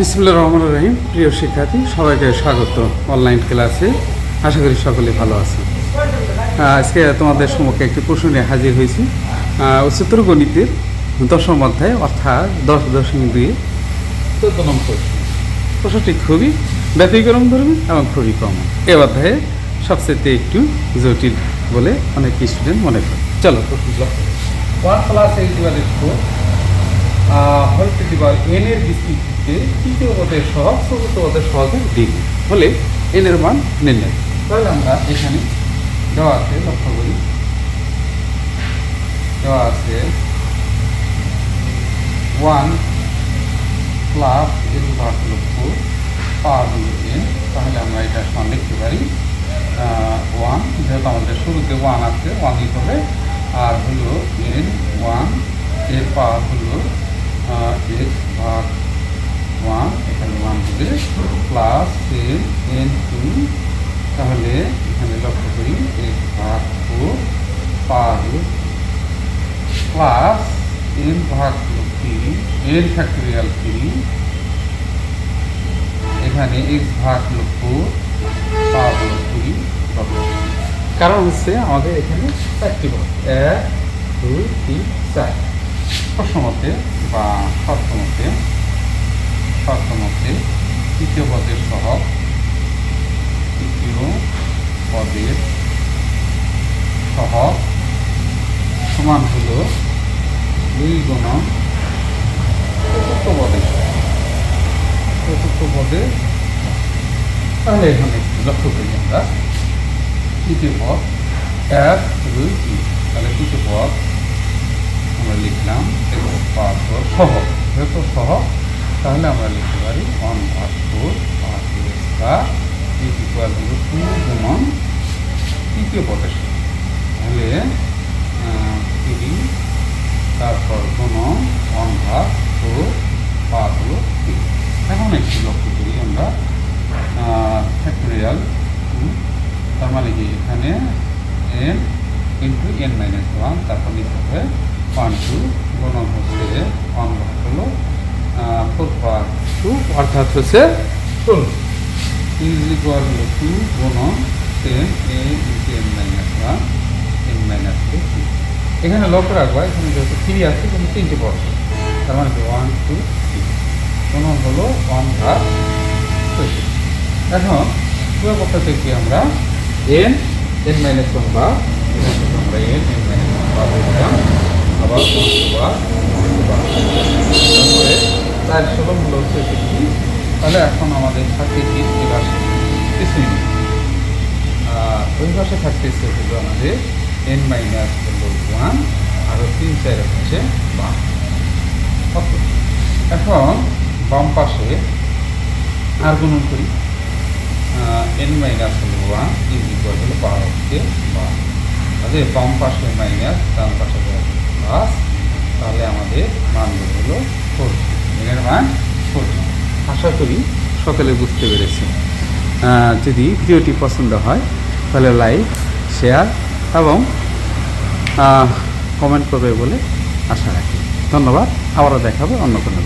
বিসমুল্লাহ রহমান রহিম, প্রিয় শিক্ষার্থী, সবাইকে স্বাগত অনলাইন ক্লাসে আশা করি সকলে ভালো আছে আজকে তোমাদের সম্মুখে একটি প্রশ্ন নিয়ে হাজির হয়েছি। উচ্চতর গণিতের দশম অধ্যায়, অর্থাৎ দশ দশমিক দুই চোদ্দ প্রশ্ন। প্রশ্নটি খুবই ব্যতিক্রম ধর্মী এবং খুবই কম এ অধ্যায়ে সবচেয়ে একটু জটিল বলে অনেক স্টুডেন্ট মনে করে। চলো এইট ফোর হল দি পাওয়ার এন এর বিস্তৃতিতে তৃতীয় পদের সহগ, চতুর্থ পদের সহগের দিক। হলে এন এর মান নির্ণয়। তাহলে আমরা এখানে দেওয়া আছে, লক্ষ্য করি। দেওয়া আছে ওয়ান প্লাস এর ভাগ লক্ষ পাওয়ার এন তাহলে আমরা এটা সমান লিখতে পারি ওয়ান যেহেতু আমাদের শুরুতে ওয়ান আছে ওয়ান দিতে হবে। আর হলো এন ওয়ানের পাওয়ার হলো এক্স ভাগ ওয়ান এখানে ওয়ান হবে প্লাস এন এন টু তাহলে এখানে লক্ষ্য করি এক্স ভাগ ফোর হলো প্লাস এন ভাগ থ্রি এন ফ্যাক্টোরিয়াল থ্রি এখানে এক্স ভাগ ফোর পাওয়ার থ্রি কারণ হচ্ছে আমাদের এখানে চারটি এক, দুই, তিন, চার। প্রশ্নমতে বা শর্তমতে শর্তমতে তৃতীয় পদের সহ তৃতীয় পদের সহ সমান হল দুই গুণন চতুর্থ পদে। চতুর্থ পদে, তাহলে এখানে লক্ষ্য করি আমরা। তৃতীয় পদ এক, দুই, তিন। তাহলে তৃতীয় পদ আমরা লিখলাম পাঁচ সহ যেহেতু সহ, তাহলে আমরা লিখতে পারি ওয়ান ভাগ ফোর টু তৃতীয় সাথে তাহলে তারপর গুণন ওয়ান ভাগ ফোর তিন এখন একটু লক্ষ্য করি আমরা ফ্যাক্টোরিয়াল তার মানে কি? এখানে n into n minus one তারপর নিতে হবে ওয়ান টু গুণন হচ্ছে ভাগ হলো টু অর্থাৎ হচ্ছে ইজ ইকুয়াল টু গুণন টেন এ n minus one n minus two এখানে লক্ষ্য রাখবা, এখানে যেহেতু থ্রি আছে কিন্তু তিনটে পড়ে তার মানে ওয়ান, টু থ্রি গুণন হলো ওয়ান ভাগ এখন পুরো পক্ষ থেকে আমরা। এন এন মাইনাস ওয়ান বা আমরা এন এন মাইনাস ওয়ান বা আবার বা তারপরে চার ষোলো হচ্ছে ফিফটি তাহলে এখন আমাদের থাকে কি এই কিছুই নেই। ওই থাকতেছে হলো আমাদের এন মাইনাস হলো ওয়ান আর তিন চার হচ্ছে বাম এখন বাম পাশে আর গুণন করি। এন মাইনাস হলো ওয়ান ইজ ইকুয়াল হলো হচ্ছে ওয়ান তাহলে বাম পাশে মাইনাস ডান পাশে প্লাস তাহলে আমাদের মানগুলো হলো ফোরটি মান আশা করি সকলে বুঝতে পেরেছি। যদি ভিডিওটি পছন্দ হয়, তাহলে লাইক, শেয়ার এবং কমেন্ট করবে বলে আশা রাখি। ধন্যবাদ, আবারও দেখাবো অন্য কোনো